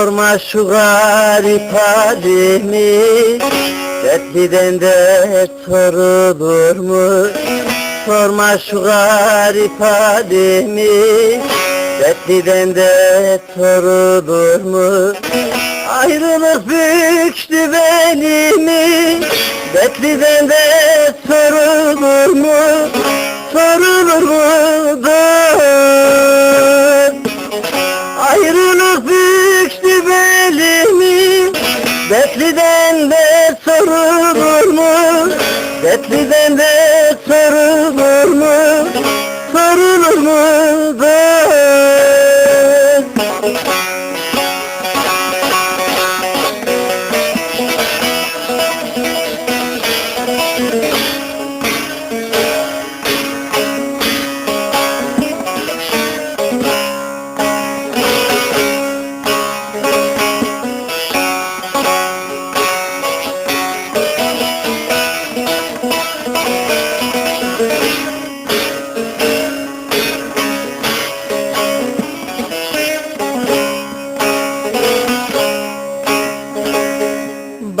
Sorma şu garip halimi Dertliden dert sorulur mu? Sorma şu garip halimi Dertliden dert sorulur mu? Ayrılık büktü belimi Dertliden dert sorulur mu? Sorulur mu? Dertliden de sorulur mu? Dertliden de sorulur mu? Sorulur mu?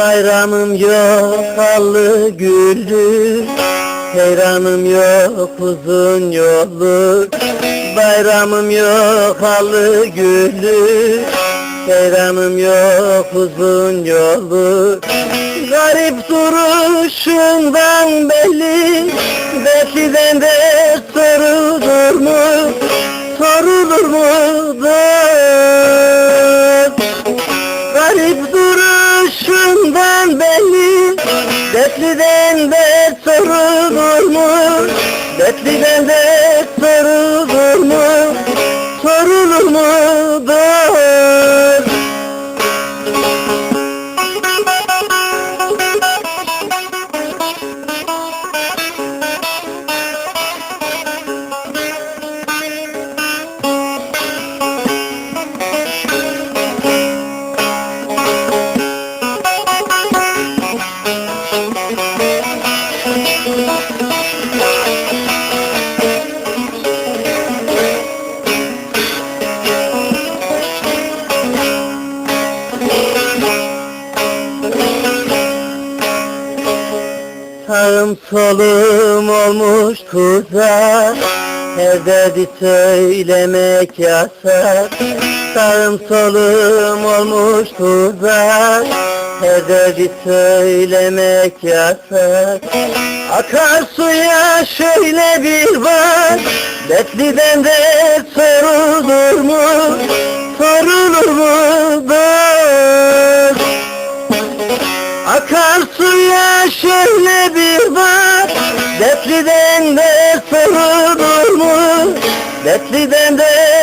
Bayramım yok hallı güllü Seyranım yok uzun yollu Bayramım yok hallı güllü Seyranım yok uzun yollu Garip duruşundan belli Bekliden de sorulur mu? Sorulur mu? Dertliden de sorulur mu? Dertliden de sorulur Sağım solum olmuş tuzak Her derdi söylemek yasak. Sağım solum olmuş tuzak Her derdi söylemek yasak Akar suya şöyle bir bak Dertliden de sorulur mu? Sorulur mu? Bak Akar suya şöyle bir bak Dertliden de sorulur mu? Dertliden de